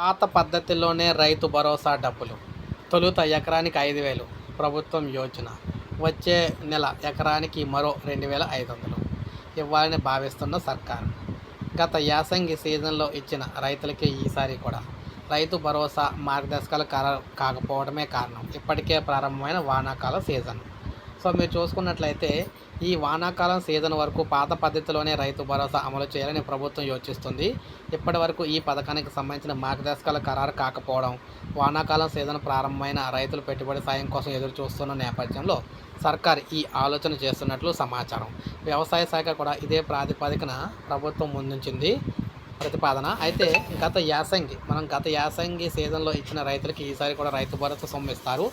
పాత పద్ధతిలోనే రైతు భరోసా డబ్బులు తొలుత ఎకరానికి ఐదు వేలు ప్రభుత్వం యోజన. వచ్చే నెల ఎకరానికి మరో రెండు వేల ఐదు వందలు ఇవ్వాలని భావిస్తున్న సర్కారు. గత యాసంగి సీజన్లో ఇచ్చిన రైతులకి ఈసారి కూడా రైతు భరోసా మార్గదర్శకాలు ఖరారు కాకపోవడమే కారణం. ఇప్పటికే ప్రారంభమైన వానాకాల సీజన్. సో మీరు చూసుకున్నట్లయితే ఈ వానాకాలం సీజన్ వరకు పాత పద్ధతిలోనే రైతు భరోసా అమలు చేయాలని ప్రభుత్వం యోచిస్తుంది. ఇప్పటి వరకు ఈ పథకానికి సంబంధించిన మార్గదర్శకాల ఖరారు కాకపోవడం వానాకాలం సీజన్ ప్రారంభమైన రైతులు పెట్టుబడి సాయం కోసం ఎదురు చూస్తున్న నేపథ్యంలో సర్కార్ ఈ ఆలోచన చేస్తున్నట్లు సమాచారం. వ్యవసాయ శాఖ కూడా ఇదే ప్రాతిపదికన ప్రభుత్వం ముందుంచింది. ప్రతిపాదన. అయితే గత యాసంగి మనం గత యాసంగి సీజన్లో ఇచ్చిన రైతులకి ఈసారి కూడా రైతు భరోసా సొమ్ము ఇస్తారు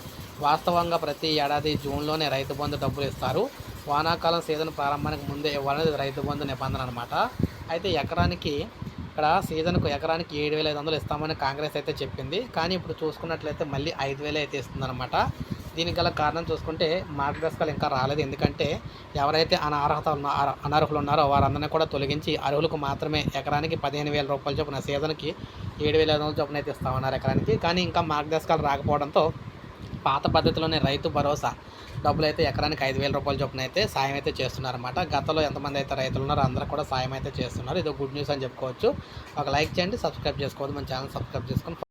వాస్తవంగా ప్రతి ఏడాది జూన్లోనే రైతు బంధు డబ్బులు ఇస్తారు. వానాకాలం సీజన్ ప్రారంభానికి ముందే ఇవ్వాలనేది రైతు బంధు నిబంధన అనమాట అయితే ఎకరానికి ఇక్కడ సీజన్కు ఎకరానికి ఏడు వేల ఐదు వందలు ఇస్తామని కాంగ్రెస్ అయితే చెప్పింది. కానీ ఇప్పుడు చూసుకున్నట్లయితే మళ్ళీ ఐదు వేలే అయితే ఇస్తుందన్నమాట. దీనికి గల కారణం చూసుకుంటే మార్గదర్శకాలు ఇంకా రాలేదు. ఎందుకంటే ఎవరైతే అనర్హత ఉన్న అనర్హులు ఉన్నారో వారందరినీ కూడా తొలగించి అర్హులకు మాత్రమే ఎకరానికి పదిహేను వేల రూపాయలు చొప్పున సీజన్కి ఏడు వేల ఐదు వందల చొప్పున అయితే ఇస్తామన్నారు ఎకరానికి. కానీ ఇంకా మార్గదర్శకాలు రాకపోవడంతో పాత పద్ధతిలోనే రైతు భరోసా డబ్బులు అయితే ఎకరానికి ఐదు వేల రూపాయల చొప్పున అయితే సాయం అయితే చేస్తున్నారన్నమాట. గతంలో ఎంతమంది అయితే రైతులు ఉన్నారో అందరూ కూడా సాయం అయితే చేస్తున్నారు. ఇది గుడ్ న్యూస్ అని చెప్పుకోవచ్చు. ఒక లైక్ చేయండి సబ్స్క్రైబ్ చేసుకోవద్దు. మన ఛానల్ సబ్స్క్రైబ్ చేసుకొని